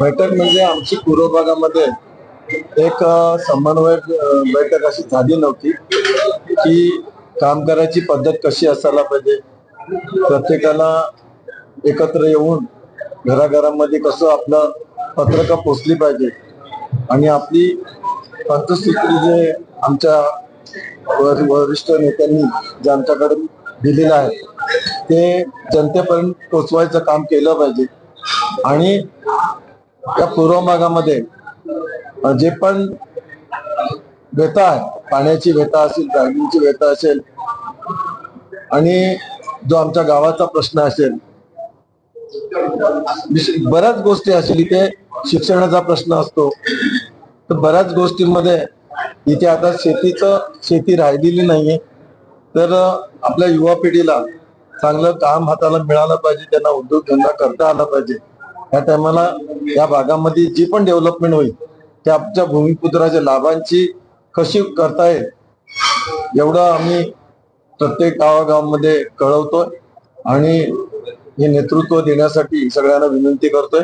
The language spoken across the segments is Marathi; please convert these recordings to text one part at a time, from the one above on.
बैठक म्हणजे आमची पूर्व भागामध्ये एक समन्वय बैठक अशी झाली नव्हती की काम करायची पद्धत कशी असायला पाहिजे. प्रत्येकाला एकत्र येऊन घराघरामध्ये कसं आपलं पत्रकं पोचली पाहिजे आणि आपली पंचसूत्री जे आमच्या वरिष्ठ नेत्यांनी जे आमच्याकडे दिलेलं आहे ते जनतेपर्यंत पोचवायचं काम केलं पाहिजे. आणि त्या पूर्व भागामध्ये जे पण व्यथा आहे पाण्याची व्यथा असेल ड्रायव्हिंगची व्यथा असेल आणि जो आमच्या गावाचा प्रश्न असेल बऱ्याच गोष्टी असेल इथे शिक्षणाचा प्रश्न असतो. तर बऱ्याच गोष्टींमध्ये इथे आता शेतीचं शेती राहिलेली नाहीये. तर आपल्या युवा पिढीला चांगलं काम हाताला मिळालं पाहिजे त्यांना उद्योगधंदा करता आला पाहिजे. या टायमाला या भागामध्ये जी पण डेव्हलपमेंट होईल ते आमच्या भूमिपुत्राच्या लाभांची कशी करता येईल एवढं आम्ही प्रत्येक गावागावामध्ये कळवतोय आणि हे नेतृत्व देण्यासाठी सगळ्यांना विनंती करतोय.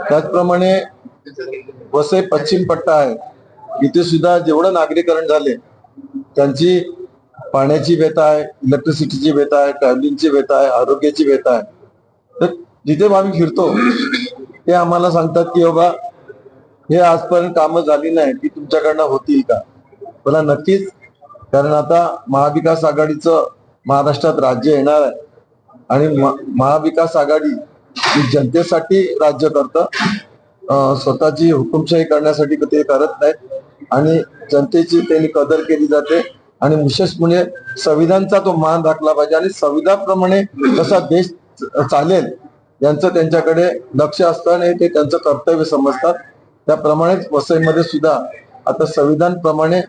त्याचप्रमाणे वसई पश्चिम पट्टा आहे इथे सुद्धा जेवढं नागरीकरण झाले त्यांची पाण्याची व्यथा आहे इलेक्ट्रिसिटीची व्यथा आहे ट्रॅव्हलिंगची व्यथा आहे आरोग्याची व्यथा आहे. तर जिथे आम्ही फिरतो ते आम्हाला सांगतात की बाबा हे आजपर्यंत कामं झाली नाही ती तुमच्याकडनं होतील का? मला नक्कीच. कारण आता महाविकास आघाडीचं महाराष्ट्रात राज्य येणार आहे. आणि महाविकास आघाडी जनतेसाठी राज्य करतं. स्वतःची हुकुमशाही करण्यासाठी ते करत नाहीत. आणि जनतेची त्यांनी कदर केली जाते. आणि विशेष म्हणजे संविधानचा तो मान राखला पाहिजे. आणि संविधानप्रमाणे कसा देश चालेल यांचं त्यांच्याकडे लक्ष असतं आणि ते त्यांचं कर्तव्य समजतात. त्याप्रमाणेच वसईमध्ये सुद्धा आता संविधान प्रमाणे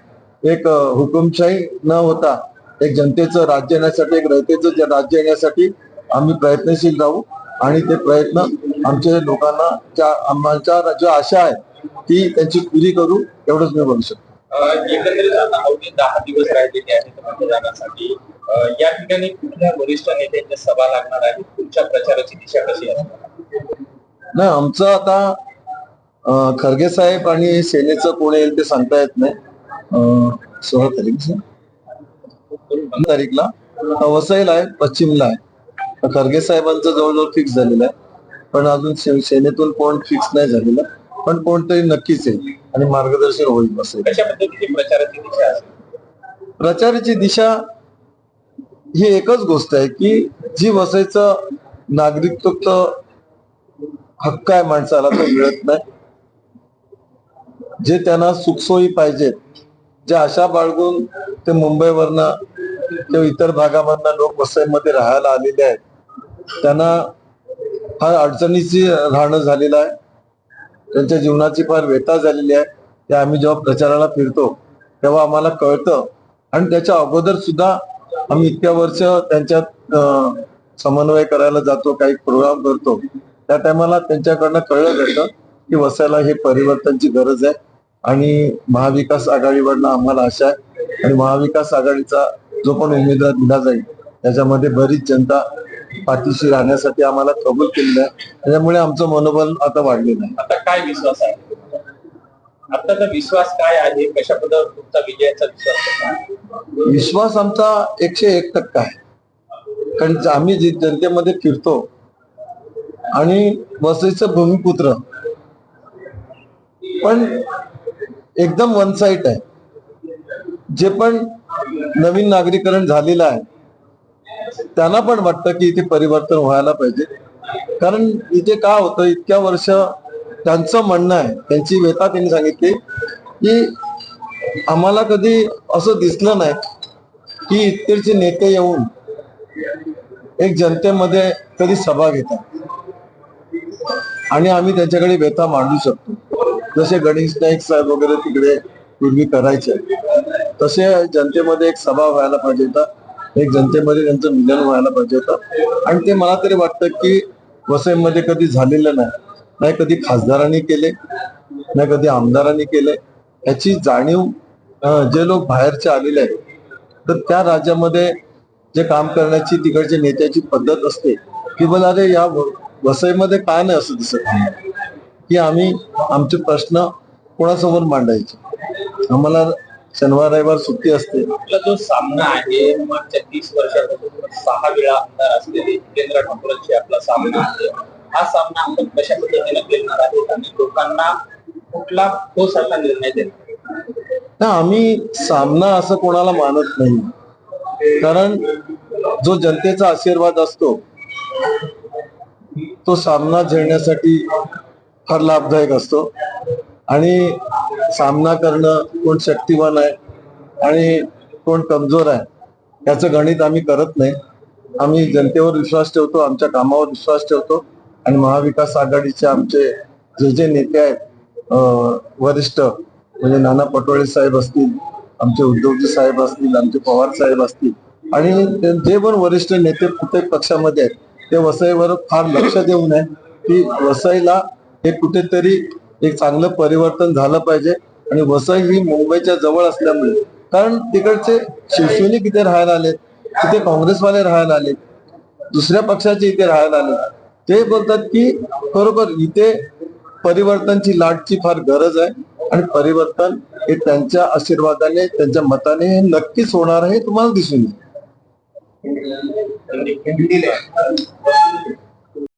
एक हुकुमशाही न होता एक जनतेचं राज्य येण्यासाठी एक रयतेचं राज्य येण्यासाठी आम्ही प्रयत्नशील राहू. आणि ते प्रयत्न आमच्या लोकांना ज्या आमच्या ज्या आशा आहे ती त्यांची पुरी करू एवढंच मी बोलू शकतो. एकंदरीत आता अवघे दहा दिवस राहिलेले आहेत मतदानासाठी. या ठिकाणी कुठल्या वरिष्ठ नेत्यांच्या सभा लागणार आहे तुमच्या प्रचाराची दिशा कशी असणार नाही आमचं आता खरगे साहेब आणि सेनेचं कोण येईल ते सांगता येत नाही. सोळा तारीख तारीखला. वसईला आहे पश्चिमला आहे. खरगे साहेबांचं जवळजवळ फिक्स झालेलं आहे. पण अजून सेनेतून कोण फिक्स नाही झालेलं. पण कोणतरी नक्कीच येईल. आणि मार्गदर्शन होईल कशा पद्धतीची प्रचाराची दिशा असेल? प्रचाराची दिशा ही एकच गोष्ट आहे की जी वसायचं नागरिकत्व हक्क आहे माणसाला तो मिळत नाही. जे त्यांना सुखसोयी पाहिजेत जे आशा बाळगून ते मुंबईवरनं किंवा इतर भागामधनं लोक वसईमध्ये राहायला आलेले आहेत त्यांना फार अडचणीची राहणं झालेलं आहे. त्यांच्या जीवनाची फार व्यथा झालेली आहे. ते आम्ही जेव्हा प्रचाराला फिरतो तेव्हा आम्हाला कळतं. आणि त्याच्या अगोदर सुद्धा आम्ही इतक्या वर्ष त्यांच्यात समन्वय करायला जातो काही प्रोग्राम करतो. त्या टायमाला त्यांच्याकडनं कळलं जातं की वसायला हे परिवर्तनची गरज आहे. आणि महाविकास आघाडीवरनं आम्हाला आशा आहे. आणि महाविकास आघाडीचा जो पण उमेदवार दिला जाईल त्याच्यामध्ये बरीच जनता पाठीशी राहण्यासाठी आम्हाला कबूल केलेलं आहे. त्याच्यामुळे आमचं मनोबल आता वाढलेलं आहे. आता काय विश्वास आहे? आताचा विश्वास काय आहे? कशा पद्धतीने तुमचा विजयाचा विश्वास? विश्वास आमचा एकशे एक टक्का आहे. कारण आम्ही जे जनतेमध्ये फिरतो आणि वसईचं भूमिपुत्र. पण एकदम वन साईड आहे. जे पण नवीन नागरीकरण झालेलं आहे त्यांना पण वाटतं की इथे परिवर्तन व्हायला पाहिजे. कारण इथे का होतं इतक्या वर्ष त्यांचं म्हणणं आहे त्यांची व्यथा त्यांनी सांगितली की आम्हाला कधी असं दिसलं नाही की इतकेचे नेते येऊन एक जनतेमध्ये कधी सभा घेतात. आणि आम्ही त्यांच्याकडे व्यथा मांडू शकतो. जसे गणेश नाईक साहेब वगैरे तिकडे पूर्वी करायचे. तसे जनतेमध्ये एक सभा व्हायला पाहिजे होता. एक जनतेमध्ये त्यांचं मिलन व्हायला पाहिजे होतं. आणि ते मला तरी वाटतं की वसईमध्ये कधी झालेलं नाही. नाही कधी खासदारांनी केले नाही कधी आमदारांनी केले. याची जाणीव जे लोक बाहेरचे आलेले आहेत तर त्या राज्यामध्ये जे काम करण्याची तिकडच्या नेत्याची पद्धत असते की बोला अरे या वसईमध्ये काय नाही असं दिसत की आम्ही आमचे प्रश्न कोणासमोर मांडायचे. आम्हाला शनिवार रविवार सुट्टी असते. आपला जो सामना आहे मागच्या तीस वर्षापासून सहा वेळा आमदार असलेले जितेंद्र ठाकूरांशी आपला सामना आहे. हा सामना आपण कशा पद्धतीने खेळणार आहे? आणि लोकांना कुठला ठोस असा निर्णय देणार ना आम्ही सामना असं कोणाला मानत नाही. कारण जो जनतेचा आशीर्वाद असतो तो सामना झेलण्यासाठी फार लाभदायक असतो. आणि सामना करणं कोण शक्तिवान आहे आणि कोण कमजोर आहे याचं गणित आम्ही करत नाही. आम्ही जनतेवर विश्वास ठेवतो आमच्या कामावर विश्वास ठेवतो आणि महाविकास आघाडीचे आमचे जे जे नेते आहेत वरिष्ठ म्हणजे नाना पटोळे साहेब असतील आमचे उद्धवजी साहेब असतील आमचे पवार साहेब असतील आणि ते- जे पण वरिष्ठ नेते प्रत्येक पक्षामध्ये आहेत ते वसईवर फार लक्ष देऊन आहे की वसईला हे कुठेतरी एक चांगलं परिवर्तन झालं पाहिजे. आणि वसई ही मुंबईच्या जवळ असल्यामुळे. कारण तिकडचे शिवसैनिक इथे राहायला आलेत? तिथे काँग्रेसवाले राहायला आले दुसऱ्या पक्षाचे इथे राहायला आले ते बोलतात की खरोखर इथे परिवर्तनची लाटची फार गरज आहे. आणि परिवर्तन हे त्यांच्या आशीर्वादाने त्यांच्या मताने हे नक्कीच होणार आहे हे तुम्हाला दिसून येईल.